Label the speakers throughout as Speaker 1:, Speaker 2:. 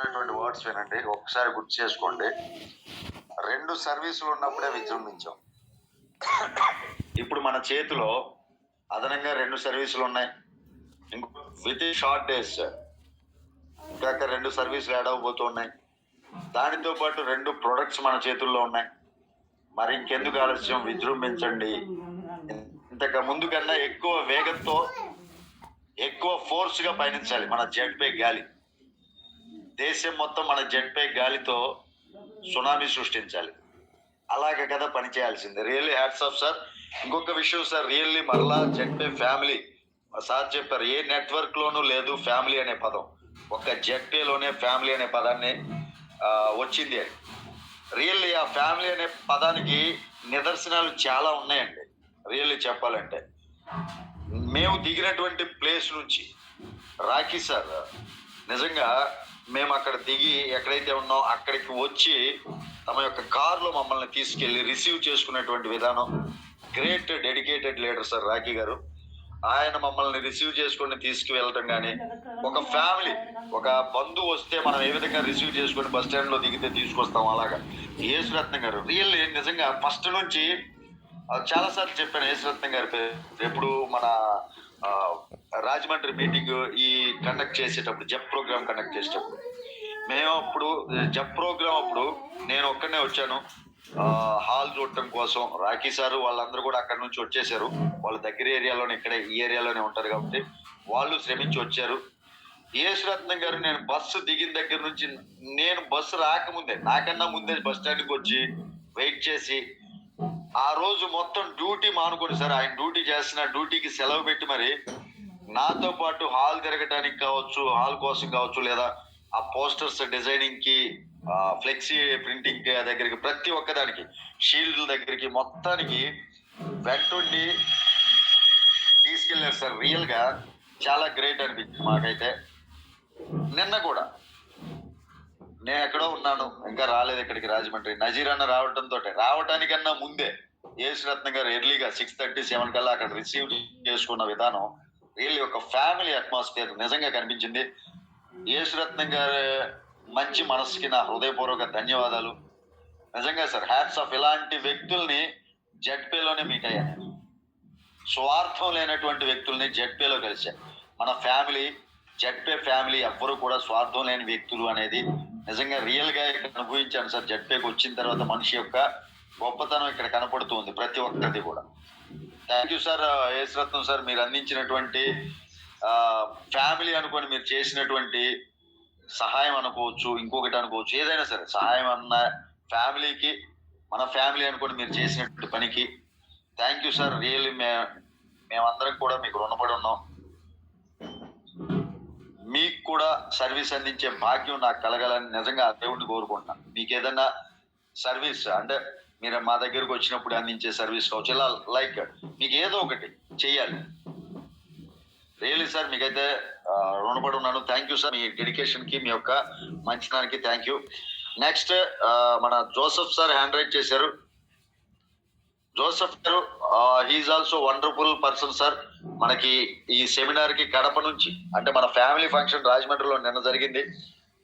Speaker 1: ఉన్నటువంటి వర్డ్స్ వినండి. ఒకసారి గుర్తు చేసుకోండి. రెండు సర్వీసులు ఉన్నప్పుడే విజృంభించాం. ఇప్పుడు మన చేతిలో అదనంగా రెండు సర్వీసులు ఉన్నాయి. ఇంకో విత్ షార్ట్ డేస్ ఇంకా రెండు సర్వీసులు యాడ్ అవబోతున్నాయి దానితో పాటు రెండు ప్రొడక్ట్స్ మన చేతుల్లో ఉన్నాయి. మరి ఇంకెందుకు ఆలస్యం? విజృంభించండి. ఇంతకు ముందు కన్నా ఎక్కువ వేగంతో ఎక్కువ ఫోర్స్గా పయనించాలి మన జెట్ పై గాలి దేశం మొత్తం మన జెట్పై గాలితో సునామీ సృష్టించాలి. అలాగే కదా పనిచేయాల్సింది రియల్లీ హ్యాట్స్ ఆఫ్ సార్ ఇంకొక విషయం సార్ రియల్లీ మరలా జెట్ పే ఫ్యామిలీ సార్ చెప్పారు ఏ నెట్వర్క్ లోనూ లేదు ఫ్యామిలీ అనే పదం. ఒక జెట్పేలోనే ఫ్యామిలీ అనే పదాన్ని వచ్చింది అని రియల్లీ ఆ ఫ్యామిలీ అనే పదానికి నిదర్శనాలు చాలా ఉన్నాయండి. రియల్లీ చెప్పాలంటే. మేము దిగినటువంటి ప్లేస్ నుంచి రాఖీ సార్ నిజంగా మేము అక్కడ దిగి ఎక్కడైతే ఉన్నాం అక్కడికి వచ్చి తమ యొక్క కారులో మమ్మల్ని తీసుకెళ్ళి రిసీవ్ చేసుకునేటువంటి విధానం. Great dedicated leader sir Rakhi గారు. ఆయన మమ్మల్ని రిసీవ్ చేసుకొని తీసుకువెళ్ళటం కానీ ఒక ఫ్యామిలీ ఒక బంధువు వస్తే మనం ఏ విధంగా రిసీవ్ చేసుకొని బస్ స్టాండ్లో దిగితే తీసుకొస్తాం అలాగా? యేసురత్నం గారు. రియల్లీ నిజంగా ఫస్ట్ నుంచి చాలాసార్లు చాలా సార్లు చెప్పాను యేసురత్నం గారి పేరు. ఎప్పుడు మన రాజమండ్రి మీటింగ్ ఈ కండక్ట్ చేసేటప్పుడు జబ్ ప్రోగ్రామ్ కండక్ట్ చేసేటప్పుడు. మేము అప్పుడు జబ్ ప్రోగ్రామ్ అప్పుడు నేను ఒక్కనే వచ్చాను. హాల్ చూడటం కోసం. రాఖీ సారు వాళ్ళందరూ కూడా అక్కడ నుంచి వచ్చేసారు. వాళ్ళ దగ్గర ఏరియాలోనే ఇక్కడే ఈ ఏరియాలోనే ఉంటారు కాబట్టి వాళ్ళు శ్రమించి వచ్చారు. యేసురత్నం గారు నేను బస్సు దిగిన దగ్గర నుంచి నేను బస్సు రాకముందే నాకన్నా ముందే బస్ స్టాండ్కి వచ్చి వెయిట్ చేసి ఆ రోజు మొత్తం డ్యూటీ మానుకొని సార్ ఆయన డ్యూటీ చేస్తున్న డ్యూటీకి సెలవు పెట్టి మరి నాతో పాటు హాల్ తిరగటానికి కావచ్చు హాల్ కోసం కావచ్చు లేదా ఆ పోస్టర్స్ డిజైనింగ్కి ఫ్లెక్సీ ప్రింటింగ్ దగ్గరికి ప్రతి ఒక్కదానికి షీల్డ్ దగ్గరికి మొత్తానికి వెంటుండి తీసుకెళ్ళారు సార్. రియల్గా చాలా గ్రేట్ అనిపించింది మాకైతే. నిన్న కూడా. నేను ఎక్కడో ఉన్నాను. ఇంకా రాలేదు ఇక్కడికి రాజమండ్రి. నజీర్ అన్న రావడంతో రావటానికన్నా ముందే యేసు రత్న గారు ఎర్లీగా సిక్స్ థర్టీ సెవెన్ కల్లా అక్కడ రిసీవ్ చేసుకున్న విధానం రియల్లీ ఒక ఫ్యామిలీ అట్మాస్ఫియర్ నిజంగా కనిపించింది. యేసు గారు మంచి మనసుకి నా హృదయపూర్వక ధన్యవాదాలు. నిజంగా సార్ హ్యాట్స్ ఆఫ్ ఇలాంటి వ్యక్తుల్ని జడ్పేలోనే మీట్ అయ్యాను స్వార్థం లేనటువంటి వ్యక్తుల్ని జడ్పేలో కలిశాను మన ఫ్యామిలీ జడ్పే ఫ్యామిలీ ఎవ్వరూ కూడా స్వార్థం లేని వ్యక్తులు అనేది నిజంగా రియల్గా ఇక్కడ అనుభవించాను సార్. జడ్పేకి వచ్చిన తర్వాత మనిషి యొక్క గొప్పతనం ఇక్కడ కనపడుతుంది ప్రతి ఒక్కరిది కూడా. Thank you sir Ratnam sir మీరు అందించినటువంటి ఫ్యామిలీ అనుకొని మీరు చేసినటువంటి సహాయం అనుకోవచ్చు ఇంకొకటి అనుకోవచ్చు ఏదైనా సరే సహాయం అన్న ఫ్యామిలీకి మన ఫ్యామిలీ అనుకొని మీరు చేసినటువంటి పనికి. థ్యాంక్ యూ సార్ రియల్లీ మే మేమందరం కూడా మీకు రుణపడి ఉన్నాం. కూడా సర్వీస్ అందించే భాగ్యం నాకు కలగాలని నిజంగా దేవుడిని కోరుకుంటున్నాను మీకు ఏదైనా సర్వీస్ అంటే మీరు మా దగ్గరకు వచ్చినప్పుడు అందించే సర్వీస్ కావచ్చు ఇలా లైక్ మీకు ఏదో ఒకటి చేయాలి. రియల్లీ సార్ మీకైతే రుణపడి ఉన్నాను. థ్యాంక్ యూ సార్ మీ డెడికేషన్కి మీ యొక్క మంచితనానికి థ్యాంక్ యూ నెక్స్ట్ మన జోసఫ్ సార్ హ్యాండ్ రైట్ చేశారు. జోసఫ్ గారు he is also wonderful person sir మనకి ఈ సెమినార్కి కడప నుంచి అంటే మన ఫ్యామిలీ ఫంక్షన్ రాజమండ్రిలో నిన్న జరిగింది.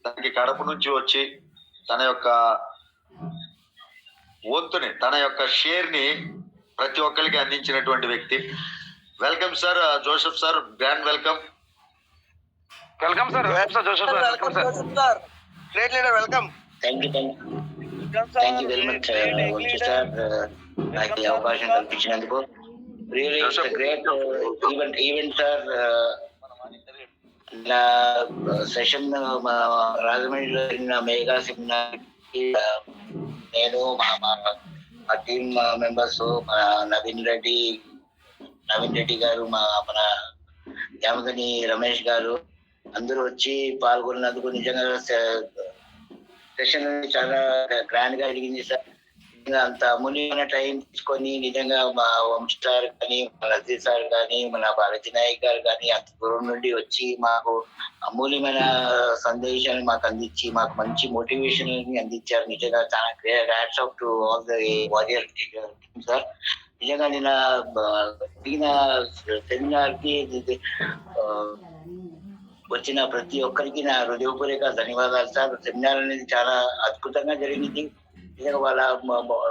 Speaker 1: దానికి కడప నుంచి వచ్చి తన యొక్క వంతుని తన యొక్క షేర్ని ప్రతి ఒక్కరికి అందించినటువంటి వ్యక్తి. Welcome sir Joseph sir grand welcome
Speaker 2: welcome sir welcome sir Joseph sir welcome sir
Speaker 3: sir great leader welcome
Speaker 4: thank you thank you very much sir నాకు ఈ అవకాశం కల్పించినందుకు. Really it's great event event sir నా session మా రాజమండ్రిలో జరిగిన mega seminar నేను మా మా టీమ్ మెంబర్స్ మన నవీన్ రెడ్డి నవీన్ రెడ్డి గారు మా మన యామగని రమేష్ గారు అందరూ వచ్చి పాల్గొన్నందుకు నిజంగా సెషన్ చాలా గ్రాండ్గా జరిగింది సార్ అంత అమూల్యమైన టైం తీసుకొని నిజంగా మా వంశీ సార్ కానీ మన రజీ సార్ కానీ మన భారతి నాయక్ గారు కానీ అంత దూరం నుండి వచ్చి మాకు అమూల్యమైన సందేశాన్ని మాకు అందించి మాకు మంచి మోటివేషన్ అందించారు. నిజంగా చాలా greats off to all the warrior sir నిజంగా నిన్న దిగిన సెమినార్కి వచ్చిన ప్రతి ఒక్కరికి నా హృదయపూర్వక ధన్యవాదాలు సార్ సెమినార్ అనేది చాలా అద్భుతంగా జరిగింది. వాళ్ళ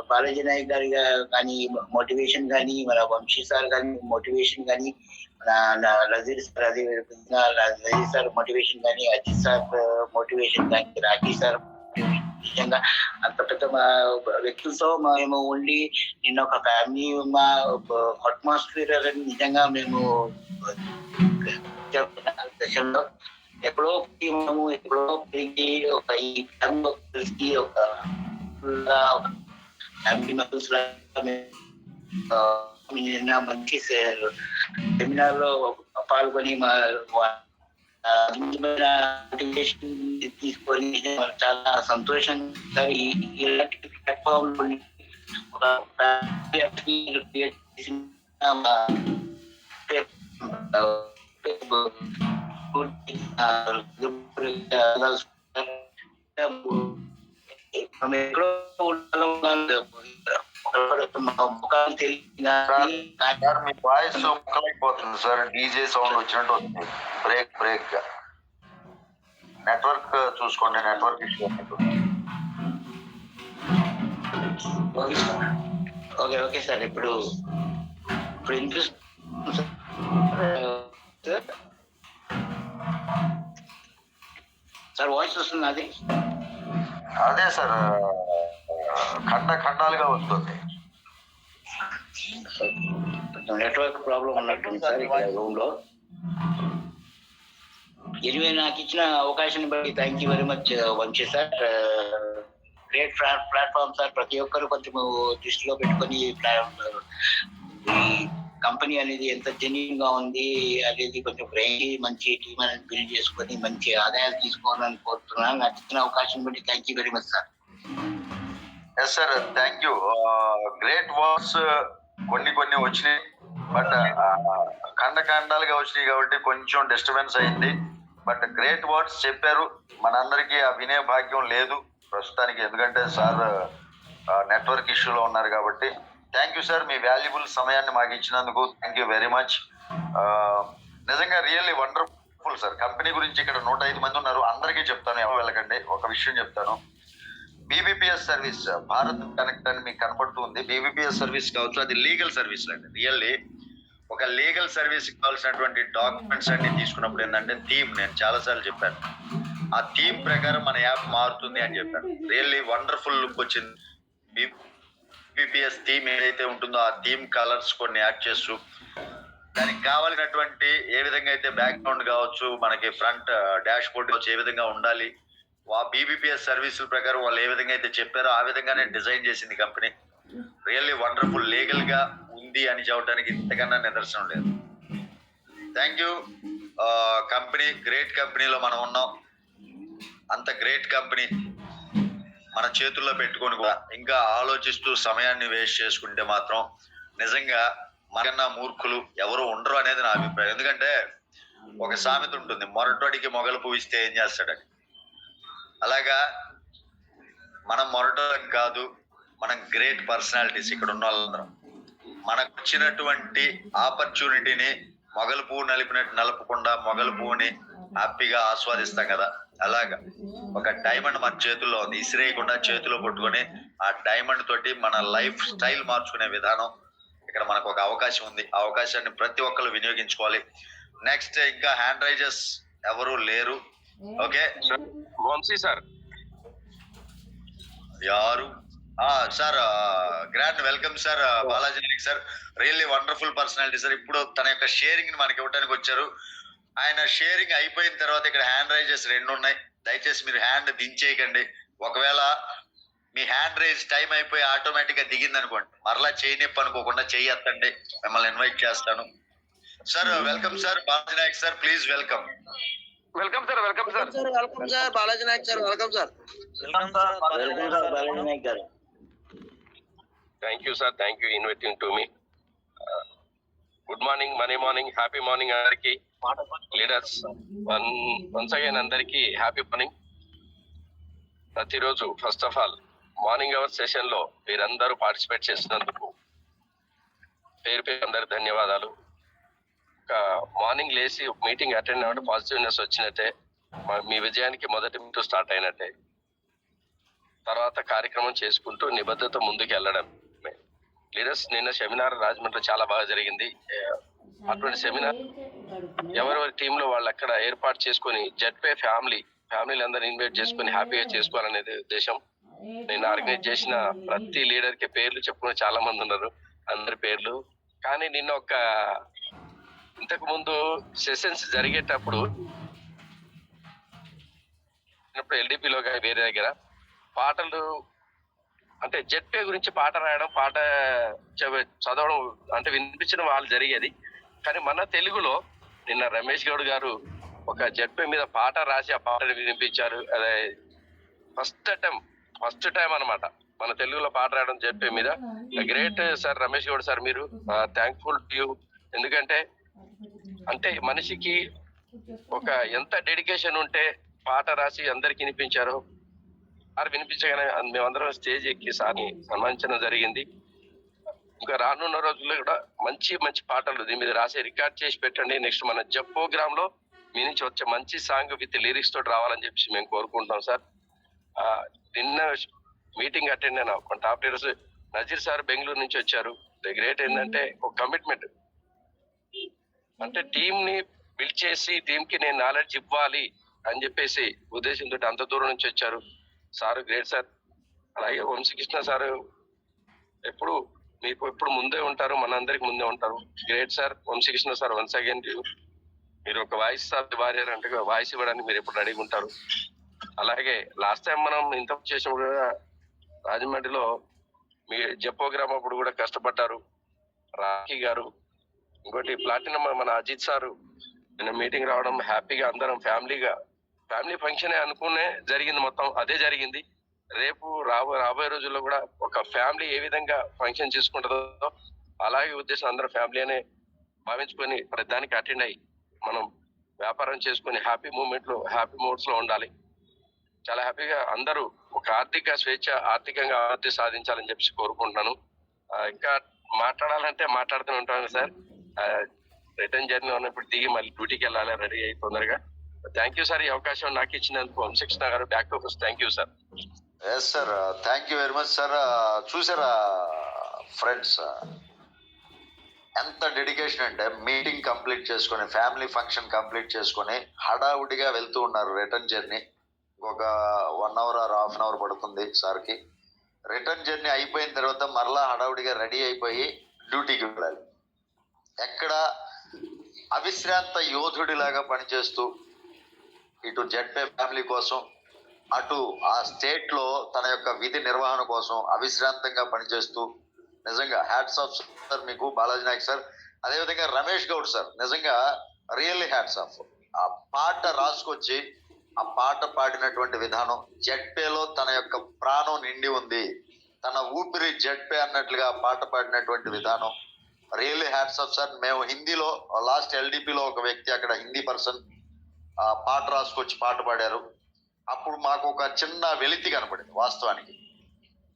Speaker 4: బాలాజీ నాయక్ గారి కానీ మోటివేషన్ కానీ మన వంశీ సార్ కానీ మోటివేషన్ కానీ మన లజీర్ సార్ అదే లజీర్ సార్ మోటివేషన్ కానీ అజిత్ సార్ మోటివేషన్ కానీ రాకేష్ సార్ నిజంగా అంత పెద్ద మా వ్యక్తులతో మేము ఉండి నిన్న ఒక ఫ్యామిలీ మా అట్మాస్ఫియర్ అని నిజంగా మేము దశలో ఎప్పుడో పుట్టి మనము ఎప్పుడో పెరిగి ఒక ఈ ఫ్యామిలీ కలిసి ఒక ఫ్యామిలీ మెంబర్స్ నిన్న మంచి సెమినార్లో పాల్గొని మా వా- ఆ, అద్భుతమైన motivation తీసుకొని నిజంగా చాలా సంతోషంగా ఈ- ఇలాంటి ప్లాట్ఫామ్ ఒక family atmosphere create చేసిన మా మనం ఎక్కడో ఉండాలో ముఖాలు తెలియదు
Speaker 1: సార్ మీ వాయిస్ ముక్కలైపోతుంది సార్ డీజే సౌండ్ వచ్చినట్టు వస్తుంది బ్రేక్ బ్రేక్గా నెట్వర్క్ చూసుకోండి network issue
Speaker 4: okay sir okay okay sir ఇప్పుడు ఇప్పుడు వినిపిస్తుంది సార్ సార్ వాయిస్ వస్తుంది అది
Speaker 1: అదే సార్ ఖండ ఖండాలుగా వస్తుంది.
Speaker 4: నెట్వర్క్ ప్రాబ్లం ఉన్నట్టుంది సార్ ఇక్కడ రూమ్లో. ఎనివే నాకు ఇచ్చిన అవకాశాన్ని బట్టి thank you very much Vamshi sir. Great platform sir. ప్రతి ఒక్కరు కొంచెం దృష్టిలో పెట్టుకొని కంపెనీ అనేది ఎంత జెన్యున్గా ఉంది అనేది కొంచెం గ్రహించి మంచి టీమ్ అనేది బిల్డ్ చేసుకొని మంచి ఆదాయాలు తీసుకోవాలని కోరుతున్నాను. నాకు ఇచ్చిన అవకాశం బట్టి thank you very much sir
Speaker 1: yes sir thank you great words కొన్ని కొన్ని వచ్చినాయి. బట్ uh, ఖండ కాండాలుగా వచ్చినాయి కాబట్టి కొంచెం డిస్టర్బెన్స్ అయింది. బట్ గ్రేట్ వర్డ్స్ చెప్పారు. మనందరికీ ఆ వినే భాగ్యం లేదు ప్రస్తుతానికి. ఎందుకంటే సార్ uh, uh, నెట్వర్క్ ఇష్యూలో ఉన్నారు కాబట్టి థ్యాంక్ యూ సార్ మీ వాల్యుబుల్ సమయాన్ని మాకు ఇచ్చినందుకు థ్యాంక్ యూ వెరీ మచ్. నిజంగా రియల్లీ వండర్ఫుల్ సార్. కంపెనీ గురించి ఇక్కడ నూట ఐదు మంది ఉన్నారు. అందరికీ చెప్తాను ఎవరు వెళ్ళకండి. ఒక విషయం చెప్తాను. బీబీపీఎస్ సర్వీస్ భారత్ కనెక్ట్ అని మీకు కనపడుతుంది. బీబీపీఎస్ సర్వీస్ కావచ్చు అది లీగల్ సర్వీస్ అండి. రియల్లీ ఒక లీగల్ సర్వీస్ కావాల్సినటువంటి డాక్యుమెంట్స్ అన్ని తీసుకున్నప్పుడు ఏంటంటే థీమ్ నేను చాలాసార్లు చెప్పాను. ఆ థీమ్ ప్రకారం మన యాప్ మారుతుంది అని చెప్పాను. రియల్లీ వండర్ఫుల్ లుక్ వచ్చింది. బీపీఎస్ థీమ్ ఏదైతే ఉంటుందో ఆ థీమ్ కలర్స్ కొన్ని యాడ్ చేస్తూ దానికి కావాల్సినటువంటి ఏ విధంగా అయితే బ్యాక్గ్రౌండ్ కావచ్చు మనకి ఫ్రంట్ డాష్ బోర్డ్ కావచ్చు ఏ విధంగా ఉండాలి ఆ బీబీపీఎస్ సర్వీసుల ప్రకారం వాళ్ళు ఏ విధంగా అయితే చెప్పారో ఆ విధంగానే డిజైన్ చేసింది కంపెనీ రియల్లీ వండర్ఫుల్ లీగల్గా ఉంది అని చెప్పడానికి ఇంతకన్నా నిదర్శనం లేదు. థ్యాంక్ యూ కంపెనీ గ్రేట్ కంపెనీలో మనం ఉన్నాం. అంత గ్రేట్ కంపెనీ మన చేతుల్లో పెట్టుకొని కూడా ఇంకా ఆలోచిస్తూ సమయాన్ని వేస్ట్ చేసుకుంటే మాత్రం నిజంగా మనకన్నా మూర్ఖులు ఎవరు ఉండరు అనేది నా అభిప్రాయం. ఎందుకంటే ఒక సామెత ఉంటుంది మొరటోడికి మొగలు పూవిస్తే ఏం చేస్తాడని. అలాగా మనం మొరటోళ్ళం కాదు మనం గ్రేట్ పర్సనాలిటీస్ ఇక్కడ ఉన్న వాళ్ళందరం. మనకు వచ్చినటువంటి ఆపర్చునిటీని మొగలు పువ్వు నలిపినట్టు నలపకుండా మొగలు పువ్వుని హ్యాపీగా ఆస్వాదిస్తాం కదా. అలాగా. ఒక డైమండ్ మన చేతుల్లో ఉంది. ఇసిరేయకుండా చేతిలో పట్టుకొని ఆ డైమండ్ తోటి మన లైఫ్ స్టైల్ మార్చుకునే విధానం ఇక్కడ మనకు ఒక అవకాశం ఉంది. ఆ అవకాశాన్ని ప్రతి ఒక్కరు వినియోగించుకోవాలి. నెక్స్ట్ ఇంకా హ్యాండ్ రైజెస్ ఎవరు లేరు. Okay
Speaker 2: Vamshi sir.
Speaker 1: యారు. Sir grand welcome sir Balaji sir. Really wonderful personality sir. ఇప్పుడు తన యొక్క షేరింగ్ మనకి ఇవ్వడానికి వచ్చారు. ఆయన షేరింగ్ అయిపోయిన తర్వాత ఇక్కడ హ్యాండ్ రైజెస్ రెండు ఉన్నాయి. దయచేసి మీరు హ్యాండ్ దించేయకండి. ఒకవేళ మీ హ్యాండ్ రైజ్ టైం అయిపోయి ఆటోమేటిక్గా దిగింది అనుకోండి. మరలా చేయనిప్పు అనుకోకుండా చెయ్యి ఎత్తండి. మిమ్మల్ని ఇన్వైట్ చేస్తాను. Sir welcome sir Balaji Nayak sir please welcome
Speaker 2: welcome sir welcome sir
Speaker 3: sir welcome sir Balaji Nayak sir welcome sir
Speaker 4: welcome sir Balaji Nayak garu.
Speaker 2: Thank you sir thank you inviting to me good morning money morning happy morning అందరికి. Leaders one once again అందరికి happy morning. ప్రతిరోజు first of all morning hour సెషన్లో మీరందరూ participate చేసినందుకు పేరు పేరు అందరి ధన్యవాదాలు. ఒక మార్నింగ్ లేచి మీటింగ్ అటెండ్ అవ్వడం పాజిటివ్నెస్ వచ్చినట్టే మీ విజయానికి మొదటి మీటు స్టార్ట్ అయినట్టే. తర్వాత కార్యక్రమం చేసుకుంటూ నిబద్ధత ముందుకు వెళ్ళడం లీడర్స్ నిన్న సెమినార్ రాజమండ్రి చాలా బాగా జరిగింది. అటువంటి సెమినార్ ఎవరెవరి టీంలో వాళ్ళు అక్కడ ఏర్పాటు చేసుకొని జడ్పే ఫ్యామిలీ ఫ్యామిలీ అందరిని ఇన్వైట్ చేసుకొని హ్యాపీగా చేసుకోవాలనేది ఉద్దేశం. నేను ఆర్గనైజ్ చేసిన ప్రతి లీడర్కి పేర్లు చెప్పుకునే చాలా మంది ఉన్నారు అందరి పేర్లు. కానీ నిన్న ఒక ఇంతకు ముందు సెషన్స్ జరిగేటప్పుడు ఎల్డిపిలో వేరే దగ్గర పాటలు అంటే జెడ్పే గురించి పాట రాయడం పాట చదవడం అంటే వినిపించడం వాళ్ళు జరిగేది. కానీ మన తెలుగులో నిన్న రమేష్ గౌడ్ గారు ఒక జెడ్పే మీద పాట రాసి ఆ పాటను వినిపించారు. అదే ఫస్ట్ టైం ఫస్ట్ టైం అన్నమాట. మన తెలుగులో పాట రాయడం జెడ్పే మీద. Great sir Ramesh Goud sir మీరు థ్యాంక్ఫుల్ టు యూ. ఎందుకంటే అంటే మనిషికి ఒక ఎంత డెడికేషన్ ఉంటే పాట రాసి అందరికి వినిపించారో. సార్ వినిపించగానే మేమందరం స్టేజ్ ఎక్కి సార్ని సన్మానించడం జరిగింది. ఇంకా రానున్న రోజుల్లో కూడా మంచి మంచి పాటలు దీని మీద రాసి రికార్డ్ చేసి పెట్టండి. నెక్స్ట్ మన జబ్ ప్రోగ్రామ్లో మీ నుంచి వచ్చే మంచి సాంగ్ విత్ లిరిక్స్ తోటి రావాలని చెప్పి మేము కోరుకుంటున్నాం సార్. నిన్న మీటింగ్ అటెండ్ అయినా ఒక top leaders Nazeer sir Bengaluru నుంచి వచ్చారు. ద గ్రేట్ ఏంటంటే ఒక కమిట్మెంట్. అంటే టీమ్ని బిల్డ్ చేసి టీమ్కి నేను నాలెడ్జ్ ఇవ్వాలి అని చెప్పేసి ఉద్దేశంతో అంత దూరం నుంచి వచ్చారు. Sir great sir. అలాగే వంశీకృష్ణ సార్ ఎప్పుడు మీకు ఎప్పుడు ముందే ఉంటారు మనందరికి ముందే ఉంటారు. Great sir Vamshikrishna sir once again మీరు ఒక వాయిస్ సార్ భార్య అంటే వాయిస్ ఇవ్వడానికి మీరు ఎప్పుడు రెడీగా ఉంటారు. అలాగే లాస్ట్ టైం మనం ఇంత చేసినప్పుడు కూడా రాజమండ్రిలో మీ జపోగ్రామ్ అప్పుడు కూడా కష్టపడ్డారు. రాఖీ గారు ఇంకోటి ప్లాటినం మన అజిత్ సారు. నిన్న మీటింగ్ రావడం హ్యాపీగా అందరం ఫ్యామిలీగా ఫ్యామిలీ ఫంక్షన్ అనుకునే జరిగింది మొత్తం అదే జరిగింది. రేపు రాబో రాబోయే రోజుల్లో కూడా ఒక ఫ్యామిలీ ఏ విధంగా ఫంక్షన్ చేసుకుంటుందో అలాగే ఉద్దేశం అందరూ ఫ్యామిలీ అనే భావించుకొని ప్రతి దానికి అటెండ్ అయ్యి మనం వ్యాపారం చేసుకొని హ్యాపీ మూమెంట్లో హ్యాపీ మూడ్స్లో ఉండాలి. చాలా హ్యాపీగా అందరూ ఒక ఆర్థిక స్వేచ్ఛ ఆర్థికంగా అభివృద్ధి సాధించాలని చెప్పి కోరుకుంటున్నాను. ఇంకా మాట్లాడాలంటే మాట్లాడుతూనే ఉంటాను సార్. రిటర్న్ జర్నీ ఉన్నప్పుడు దిగి మళ్ళీ డ్యూటీకి వెళ్ళాలి రెడీ అయ్యి తొందరగా. థ్యాంక్ యూ సార్ ఈ అవకాశం నాకు ఇచ్చినందుకు Vamshakrishna garu back to thank you sir
Speaker 1: yes sir thank you very much sir చూసారా ఫ్రెండ్స్ uh, ఎంత డెడికేషన్ అంటే మీటింగ్ కంప్లీట్ చేసుకొని ఫ్యామిలీ ఫంక్షన్ కంప్లీట్ చేసుకొని హడావుడిగా వెళ్తూ ఉన్నారు రిటర్న్ జర్నీ ఒక one hour or half an hour పడుతుంది సార్కి. రిటర్న్ జర్నీ అయిపోయిన తర్వాత మరలా హడావుడిగా రెడీ అయిపోయి డ్యూటీకి వెళ్ళాలి. ఎక్కడ అవిశ్రాంత యోధుడిలాగా పనిచేస్తూ ఇటు జడ్పే ఫ్యామిలీ కోసం అటు ఆ స్టేట్లో తన యొక్క విధి నిర్వహణ కోసం అవిశ్రాంతంగా పనిచేస్తూ నిజంగా హ్యాట్స్ ఆఫ్ సార్ మీకు బాలాజీ నాయక్ సార్ అదేవిధంగా రమేష్ గౌడ్ సార్ నిజంగా రియల్లీ హ్యాట్స్ ఆఫ్ ఆ పాట రాసుకొచ్చి ఆ పాట పాడినటువంటి విధానం జడ్పేలో తన యొక్క ప్రాణం నిండి ఉంది. తన ఊపిరి జడ్పే అన్నట్లుగా పాట పాడినటువంటి విధానం. రియల్లీ హ్యాట్స్ ఆఫ్ సార్ మేము హిందీలో లాస్ట్ ఎల్డిపిలో ఒక వ్యక్తి అక్కడ హిందీ పర్సన్. ఆ పాట రాసుకొచ్చి పాట పాడారు. అప్పుడు మాకు ఒక చిన్న వెలితి కనపడింది వాస్తవానికి.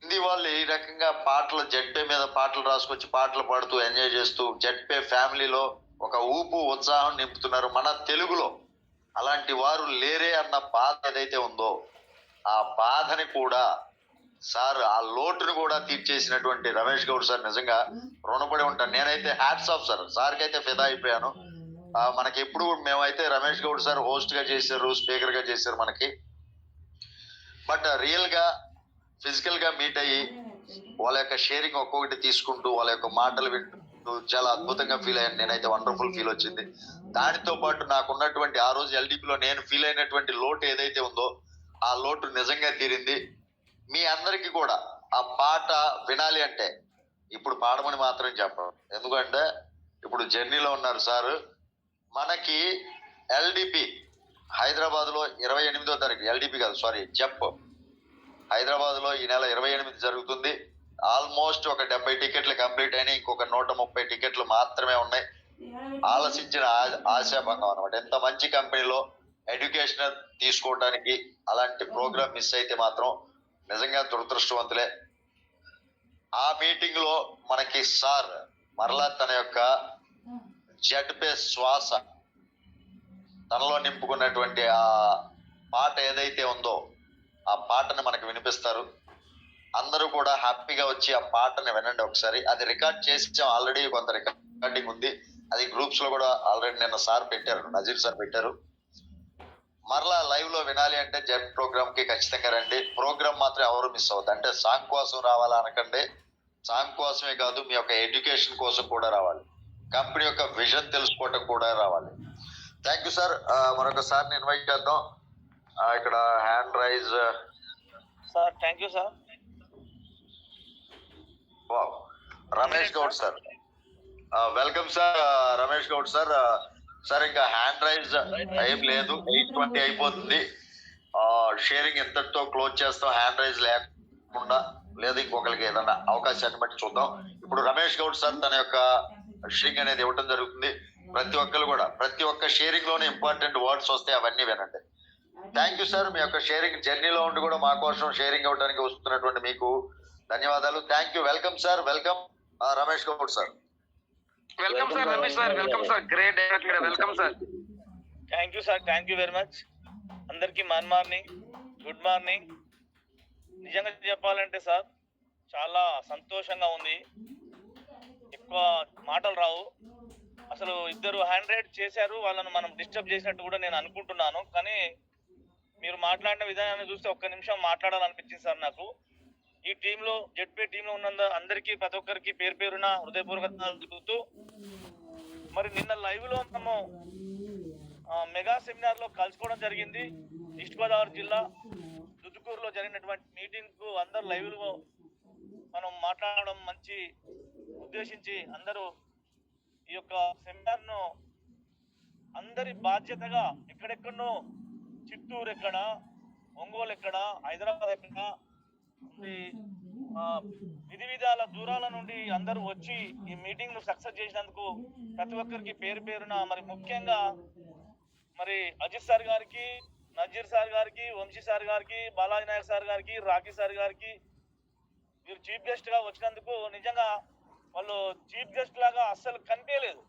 Speaker 1: హిందీ వాళ్ళు ఈ రకంగా పాటలు జడ్పే మీద పాటలు రాసుకొచ్చి పాటలు పాడుతూ ఎంజాయ్ చేస్తూ జడ్పే ఫ్యామిలీలో ఒక ఊపు ఉత్సాహం నింపుతున్నారు మన తెలుగులో. అలాంటి వారు లేరే అన్న బాధ ఏదైతే ఉందో ఆ బాధని కూడా సార్ ఆ లోటును కూడా తీర్చేసినటువంటి రమేష్ గౌడ్ సార్ నిజంగా రుణపడి ఉంటాను నేనైతే హ్యాట్స్ ఆఫ్ సార్. సార్కి అయితే ఫిదా అయిపోయాను. మనకి ఎప్పుడు మేమైతే రమేష్ గౌడ్ సార్ హోస్ట్గా చేశారు స్పీకర్గా చేశారు మనకి. బట్ రియల్గా ఫిజికల్గా మీట్ అయ్యి వాళ్ళ యొక్క షేరింగ్ ఒక్కొక్కటి తీసుకుంటూ వాళ్ళ యొక్క మాటలు వింటూ చాలా అద్భుతంగా ఫీల్ అయ్యాను. నేనైతే వండర్ఫుల్ ఫీల్ వచ్చింది. దానితో పాటు నాకు ఉన్నటువంటి ఆ రోజు ఎల్డీపీలో నేను ఫీల్ అయినటువంటి లోటు ఏదైతే ఉందో ఆ లోటు నిజంగా తీరింది. మీ అందరికీ కూడా ఆ పాట వినాలి అంటే ఇప్పుడు పాడమని మాత్రం చెప్పను. ఎందుకంటే ఇప్పుడు జర్నీలో ఉన్నారు సారు. మనకి ఎల్డిపి హైదరాబాద్లో ఇరవై ఎనిమిదో తారీఖు ఎల్డిపి కాదు సారీ జప్. హైదరాబాద్లో ఈ నెల ఇరవై ఎనిమిది జరుగుతుంది. ఆల్మోస్ట్ ఒక డెబ్బై టికెట్లు కంప్లీట్ అయినాయి ఇంకొక నూట ముప్పై టికెట్లు మాత్రమే ఉన్నాయి. ఆలోచించిన ఆశాభంగం అనమాట ఎంత మంచి కంపెనీలో ఎడ్యుకేషన్ తీసుకోవడానికి అలాంటి ప్రోగ్రామ్ మిస్ అయితే మాత్రం నిజంగా దురదృష్టవంతులే. ఆ మీటింగ్లో మనకి సార్ మరలా తన యొక్క జడ్పే శ్వాస. తనలో నింపుకున్నటువంటి ఆ పాట ఏదైతే ఉందో ఆ పాటను మనకు వినిపిస్తారు. అందరూ కూడా హ్యాపీగా వచ్చి ఆ పాటని వినండి ఒకసారి. అది రికార్డ్ చేసాం ఆల్రెడీ కొంత రికార్డింగ్ ఉంది. అది గ్రూప్స్లో కూడా ఆల్రెడీ నిన్న సార్ పెట్టారు నజీర్ సార్ పెట్టారు. మరలా లైవ్లో వినాలి అంటే జెడ్ ప్రోగ్రామ్కి ఖచ్చితంగా రండి. ప్రోగ్రామ్ మాత్రం ఎవరు మిస్ అవుతుంది అంటే సాంగ్ కోసం రావాలా అనకండి. సాంగ్ కోసమే కాదు మీ యొక్క ఎడ్యుకేషన్ కోసం కూడా రావాలి. కంపెనీ యొక్క విజన్ తెలుసుకోవటం కూడా రావాలి. థ్యాంక్ యూ సార్ మరొకసారి ఇన్వైట్ చేద్దాం. ఇక్కడ hand raise
Speaker 3: sir thank you sir
Speaker 1: wow. Ramesh Goud sir welcome sir Ramesh Goud sir sir ఇంకా హ్యాండ్ రైజ్ ఏం లేదు. ఎయిట్ ట్వంటీ అయిపోతుంది. షేరింగ్ ఎంతటితో క్లోజ్ చేస్తాం. హ్యాండ్ రైజ్ లేకుండా లేదా ఇంకొకరికి ఏదైనా అవకాశాన్ని బట్టి చూద్దాం. ఇప్పుడు రమేష్ గౌడ్ సార్ తన యొక్క షేరింగ్ అనేది ఇవ్వడం జరుగుతుంది. ప్రతి ఒక్కరు కూడా ప్రతి ఒక్క షేరింగ్లోనే ఇంపార్టెంట్ వర్డ్స్ వస్తాయి అవన్నీ వినండి. థ్యాంక్ యూ సార్ మీ యొక్క షేరింగ్ జర్నీలో ఉండి కూడా మా కోసం షేరింగ్ అవ్వడానికి వస్తున్నటువంటి మీకు ధన్యవాదాలు. Thank you welcome sir welcome Ramesh Goud sir
Speaker 3: welcome sir Ramesh sir welcome sir great welcome sir thank you sir thank you very much అందరికి మన్ మార్నింగ్ గుడ్ మార్నింగ్ నిజంగా చెప్పాలంటే సార్ చాలా సంతోషంగా ఉంది. మాటలు రావు. అసలు ఇద్దరు హ్యాండ్ రైడ్ చేశారు వాళ్ళను మనం డిస్టర్బ్ చేసినట్టు కూడా నేను అనుకుంటున్నాను. కానీ మీరు మాట్లాడిన విధానాన్ని చూస్తే ఒక్క నిమిషం మాట్లాడాలనిపించింది సార్ నాకు. ఈ టీంలో జెడ్పీ టీంలో ఉన్న అందరికీ ప్రతి ఒక్కరికి పేరు పేరున హృదయపూర్వక తెలుపుతూ మరి నిన్న లైవ్లో మనము మెగా సెమినార్లో కలుసుకోవడం జరిగింది. ఈస్ట్ గోదావరి జిల్లా దుద్దుకూరులో జరిగినటువంటి మీటింగ్కు అందరు లైవ్లో మనం మాట్లాడడం మంచి ఉద్దేశించి అందరూ ఈ యొక్క సెమినార్ను అందరి బాధ్యతగా ఎక్కడెక్కడో చిత్తూరు ఎక్కడ ఒంగోలు ఎక్కడ హైదరాబాద్ ఎక్కడ విధి విధాల దూరాల నుండి అందరూ వచ్చి ఈ మీటింగ్ను సక్సెస్ చేసినందుకు ప్రతి ఒక్కరికి పేరు పేరున మరి ముఖ్యంగా మరి అజిత్ సార్ గారికి నజీర్ సార్ గారికి వంశీ సార్ గారికి బాలాజీ నాయక్ సార్ గారికి రాకీ సార్ గారికి మీరు చీఫ్ గెస్ట్గా వచ్చినందుకు నిజంగా వాళ్ళు చీఫ్ గెస్ట్ లాగా అస్సలు కనిపించలేదు.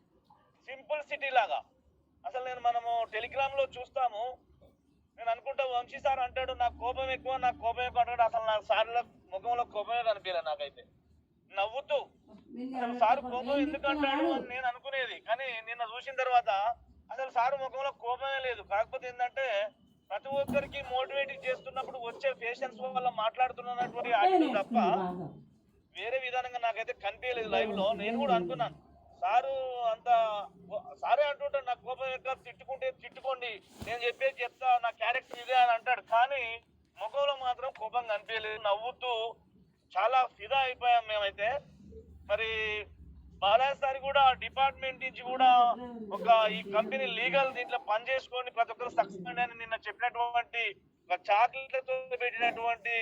Speaker 3: సింపుల్ సిటీ లాగా. అసలు నేను మనము టెలిగ్రామ్లో చూస్తాము. నేను అనుకుంటా వంశీ సార్ అంటాడు నాకు కోపం ఎక్కువ నాకు కోపం ఎక్కువ అంటాడు. అసలు నా సార్ల ముఖంలో కోపమే కనిపించలేదు నాకైతే. నవ్వుతూ. అసలు సార్ కోపం ఎందుకు అంటాడు అని నేను అనుకునేది. కానీ నిన్న చూసిన తర్వాత అసలు సార్ ముఖంలో కోపమే లేదు. కాకపోతే ఏంటంటే ప్రతి ఒక్కరికి మోటివేట్ చేస్తున్నప్పుడు వచ్చే పేషెన్స్ వల్ల మాట్లాడుతున్నటువంటి attitude తప్ప వేరే విధానంగా నాకైతే కనిపించలేదు లైవ్లో నేను కూడా అనుకున్నాను. సారు అంత సారే అంటుంటాడు నాకు కోపం ఎక్కువ తిట్టుకుంటే తిట్టుకోండి. నేను చెప్పేది చెప్తా నా క్యారెక్టర్ ఇదే అని అంటాడు. కానీ ముఖంలో మాత్రం కోపం కనిపించలేదు. నవ్వుతూ చాలా ఫిదా అయిపోయాం మేమైతే. మరి బాలాజీ కూడా డిపార్ట్మెంట్ నుంచి కూడా ఒక ఈ కంపెనీ లీగల్ దీంట్లో పని చేసుకొని ప్రతి ఒక్కరు సక్సెస్ అని నిన్న చెప్పినటువంటి ఒక చాక్లెట్లతో పెట్టినటువంటి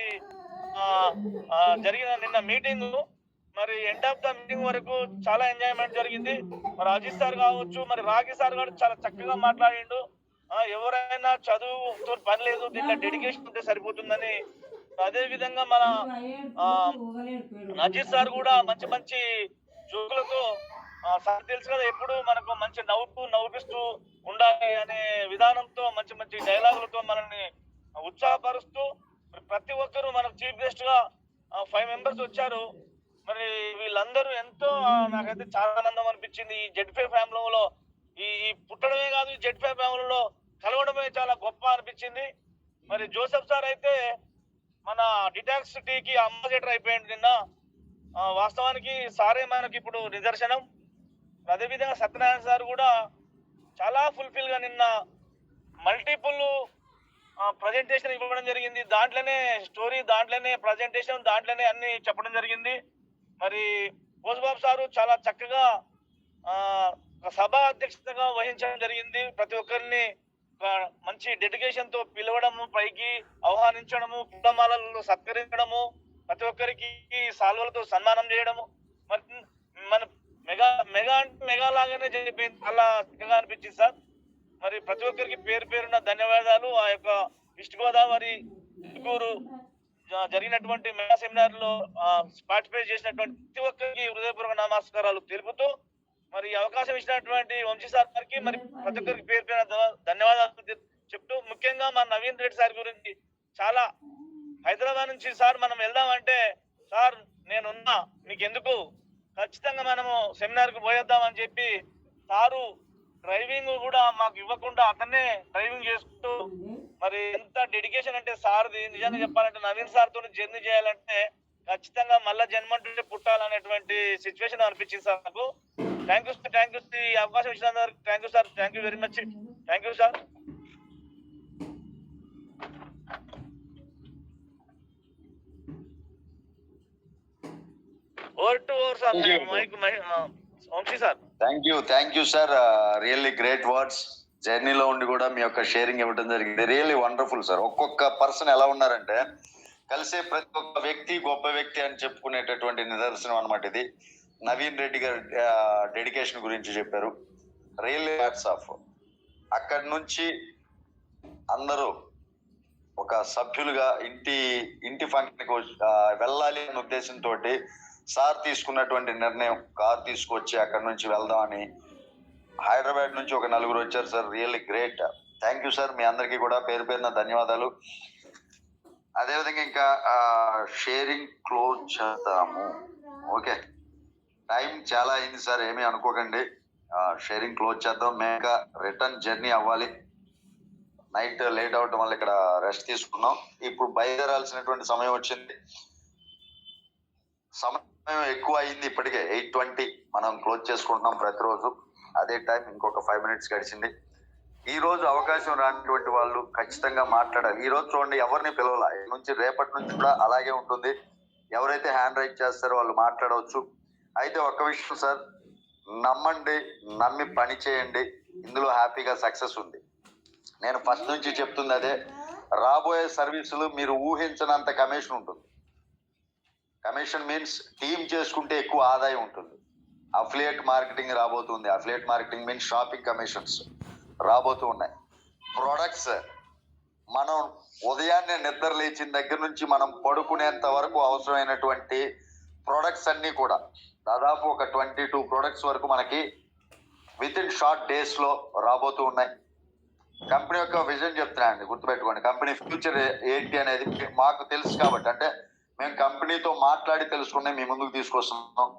Speaker 3: జరిగిన నిన్న మీటింగ్ మరి ఎండ్ ఆఫ్ ద మీటింగ్ వరకు చాలా ఎంజాయ్మెంట్ జరిగింది. మరి అజిత్ సార్ కావచ్చు మరి రాగి సార్ కూడా చాలా చక్కగా మాట్లాడిండు. ఎవరైనా చదువుతో పని లేదు దీంట్లో డెడికేషన్ ఉంటే సరిపోతుందని. అదే విధంగా మన ఆ, సార్ కూడా మంచి మంచి జోకులతో సార్ తెలుసు కదా ఎప్పుడు మనకు మంచి నవ్వుతూ నవ్విస్తూ ఉండాలి అనే విధానంతో మంచి మంచి డైలాగులతో మనల్ని ఉత్సాహపరుస్తూ ప్రతి ఒక్కరూ మనకు చీఫ్ గెస్ట్గా ఫైవ్ మెంబర్స్ వచ్చారు. మరి వీళ్ళందరూ ఎంతో నాకైతే చాలా ఆనందం అనిపించింది. ఈ జెడ్ ఫైవ్ ఫ్యామిలీలో ఈ పుట్టడమే కాదు ఈ జెడ్ ఫైవ్ ఫ్యామిలీలో కలవడమే చాలా గొప్ప అనిపించింది. మరి జోసెఫ్ సార్ అయితే మన డిటాక్స్ టీకి అంబాసిడర్ అయిపోయింది నిన్న. వాస్తవానికి సారే మనకి ఇప్పుడు నిదర్శనం. అదేవిధంగా సత్యనారాయణ సార్ కూడా చాలా ఫుల్ఫిల్గా నిన్న మల్టిపుల్ ప్రజెంటేషన్ ఇవ్వడం జరిగింది. దాంట్లోనే స్టోరీ దాంట్లోనే ప్రజెంటేషన్ దాంట్లోనే అన్ని చెప్పడం జరిగింది. మరి బోసుబాబు సారు చాలా చక్కగా ఒక సభ అధ్యక్షతగా వహించడం జరిగింది. ప్రతి ఒక్కరిని ఒక మంచి డెడికేషన్తో పిలవడము పైకి ఆహ్వానించడము కుటుంబాలలో సత్కరించడము ప్రతి ఒక్కరికి సాల్వలతో సన్మానం చేయడము. మరి మన మెగా మెగా అంటే మెగా లాగానే చెప్పి చాలా చక్కగా అనిపించింది సార్. మరి ప్రతి ఒక్కరికి పేరు పేరున ధన్యవాదాలు. ఆ యొక్క ఈస్ట్ గోదావరి చిత్తూరు జ- జరిగినటువంటి మెగా సెమినార్లో పార్టిసిపేట్ చేసినటువంటి ప్రతి ఒక్కరికి హృదయపూర్వక నమస్కారాలు తెలుపుతూ మరి అవకాశం ఇచ్చినటువంటి వంశీ సార్ గారికి మరి ప్రతి ఒక్కరికి పేరు పేరు ధన్యవాదాలు చెప్తూ ముఖ్యంగా మా నవీన్ రెడ్డి సార్ గురించి చాలా హైదరాబాద్ నుంచి సార్ మనం వెళ్దామంటే సార్ నేనున్నా మీకు ఎందుకు ఖచ్చితంగా మనము సెమినార్కు పోయేద్దామని చెప్పి సారు డ్రైవింగ్ కూడా మాకు ఇవ్వకుండా అతన్నే డ్రైవింగ్ చేసుకుంటూ మరి ఎంత డెడికేషన్ అంటే సార్ది నిజంగా చెప్పాలంటే నవీన్ సార్తో జర్నీ చేయాలంటే ఖచ్చితంగా మళ్ళా జన్మంటుంటే పుట్టాలనేటువంటి సిచ్యువేషన్ అనిపించింది సార్ నాకు thank you sir thank you ఈ అవకాశం ఇచ్చినందుకు thank you sir thank you very much thank you sir over to over sir mike Vamshi sir
Speaker 1: thank you thank you sir really great words జర్నీలో ఉండి కూడా మీ యొక్క sharing ఇవ్వడం జరిగింది. రియల్లీ వండర్ఫుల్ సార్ ఒక్కొక్క పర్సన్ ఎలా ఉన్నారంటే కలిసే ప్రతి ఒక్క వ్యక్తి గొప్ప వ్యక్తి అని చెప్పుకునేటటువంటి నిదర్శనం అనమాట ఇది. నవీన్ రెడ్డి గారు డెడికేషన్ గురించి చెప్పారు. రియల్లీ హ్యాట్స్ ఆఫ్ అక్కడి నుంచి అందరూ ఒక సభ్యులుగా ఇంటి ఇంటి ఫంక్షన్ వెళ్ళాలి అనే ఉద్దేశంతో సార్ తీసుకున్నటువంటి నిర్ణయం కార్ తీసుకొచ్చి అక్కడ నుంచి వెళ్దామని. హైదరాబాద్ నుంచి ఒక నలుగురు వచ్చారు sir really great. Thank you sir. మీ అందరికీ కూడా పేరు పేరున ధన్యవాదాలు. అదేవిధంగా ఇంకా షేరింగ్ క్లోజ్ చేద్దాము. ఓకే. టైం చాలా అయింది సార్ ఏమీ అనుకోకండి. షేరింగ్ క్లోజ్ చేద్దాం. మేక రిటర్న్ జర్నీ అవ్వాలి. నైట్ లేట్ అవటం వల్ల ఇక్కడ రెస్ట్ తీసుకున్నాం. ఇప్పుడు బయలుదేరాల్సినటువంటి సమయం వచ్చింది. సమయం ఎక్కువ అయింది ఇప్పటికే ఎయిట్ ట్వంటీ. మనం క్లోజ్ చేసుకుంటున్నాం ప్రతిరోజు. అదే టైం ఇంకొక ఫైవ్ మినిట్స్ గడిచింది. ఈ రోజు అవకాశం రానటువంటి వాళ్ళు ఖచ్చితంగా మాట్లాడాలి. ఈ రోజు చూడండి ఎవరిని పిలవాల? నుంచి రేపటి నుంచి కూడా అలాగే ఉంటుంది. ఎవరైతే హ్యాండ్ రైట్ చేస్తారో వాళ్ళు మాట్లాడవచ్చు. అయితే ఒక్క విషయం సార్ నమ్మండి నమ్మి పని చేయండి. ఇందులో హ్యాపీగా సక్సెస్ ఉంది. నేను ఫస్ట్ నుంచి చెప్తుంది అదే. రాబోయే సర్వీసులు మీరు ఊహించనంత కమిషన్ ఉంటుంది. కమిషన్ మీన్స్ టీమ్ చేసుకుంటే ఎక్కువ ఆదాయం ఉంటుంది. అఫిలియేట్ మార్కెటింగ్ రాబోతుంది. Affiliate marketing means shopping commissions రాబోతూ ఉన్నాయి. ప్రొడక్ట్స్ మనం ఉదయాన్నే నిద్ర లేచిన దగ్గర నుంచి మనం పడుకునేంత వరకు అవసరమైనటువంటి ప్రొడక్ట్స్ అన్నీ కూడా దాదాపు ఒక ట్వంటీ టూ ప్రొడక్ట్స్ వరకు మనకి విత్ ఇన్ షార్ట్ డేస్లో రాబోతూ ఉన్నాయి. కంపెనీ యొక్క విజన్ చెప్తున్నా అండి గుర్తుపెట్టుకోండి. కంపెనీ ఫ్యూచర్ ఏంటి అనేది మాకు తెలుసు కాబట్టి అంటే మేము కంపెనీతో మాట్లాడి తెలుసుకునే మీ ముందుకు తీసుకొస్తున్నాం.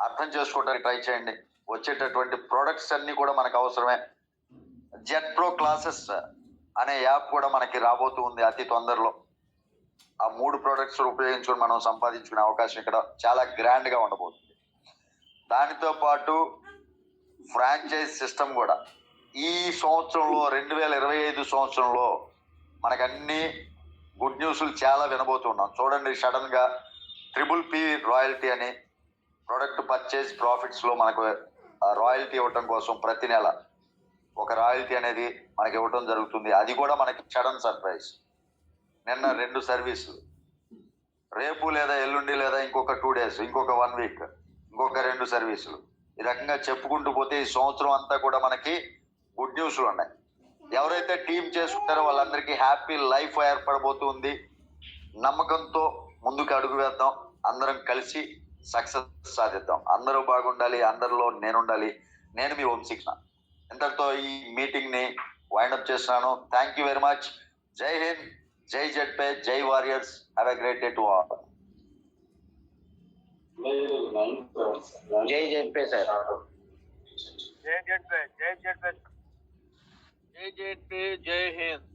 Speaker 1: అర్థం చేసుకోవడానికి ట్రై చేయండి. వచ్చేటటువంటి ప్రొడక్ట్స్ అన్ని కూడా మనకు అవసరమే. జెట్ ప్రో క్లాసెస్ అనే యాప్ కూడా మనకి రాబోతూ ఉంది అతి తొందరలో. ఆ మూడు ప్రొడక్ట్స్ ఉపయోగించుకొని మనం సంపాదించుకునే అవకాశం ఇక్కడ చాలా గ్రాండ్గా ఉండబోతుంది. దానితో పాటు ఫ్రాంచైజ్ సిస్టమ్ కూడా. ఈ సంవత్సరంలో రెండు వేల ఇరవై ఐదు సంవత్సరంలో మనకన్నీ గుడ్ న్యూస్లు చాలా వినబోతున్నాం. చూడండి సడన్గా ట్రిపుల్ పి రాయల్టీ అని ప్రొడక్ట్ పర్చేజ్ ప్రాఫిట్స్లో మనకు రాయల్టీ ఇవ్వటం కోసం ప్రతి నెల ఒక రాయల్టీ అనేది మనకి ఇవ్వటం జరుగుతుంది. అది కూడా మనకి సడన్ సర్ప్రైజ్ నిన్న రెండు సర్వీసులు రేపు లేదా ఎల్లుండి లేదా ఇంకొక టూ డేస్ ఇంకొక వన్ వీక్ ఇంకొక రెండు సర్వీసులు ఈ రకంగా చెప్పుకుంటూ పోతే ఈ సంవత్సరం అంతా కూడా మనకి గుడ్ న్యూస్లు ఉన్నాయి. ఎవరైతే టీం చేసుకుంటారో వాళ్ళందరికీ హ్యాపీ లైఫ్ ఏర్పడబోతుంది. నమ్మకంతో ముందుకు అడుగు వేద్దాం. అందరం కలిసి సక్సెస్ సాధిద్దాం. అందరూ బాగుండాలి అందరిలో నేను ఉండాలి నేను మీ వంశీకృష్ణ ఇంతటితో ఈ మీటింగ్ని వైండప్ చేస్తున్నాను. థ్యాంక్ యూ వెరీ మచ్ జై హింద్ జై జడ్పే జై warriors. Have a great day to all
Speaker 4: జై జెడ్పే సార్.
Speaker 3: జై జెడ్ జై జెడ్ జై జెడ్ జై హింద్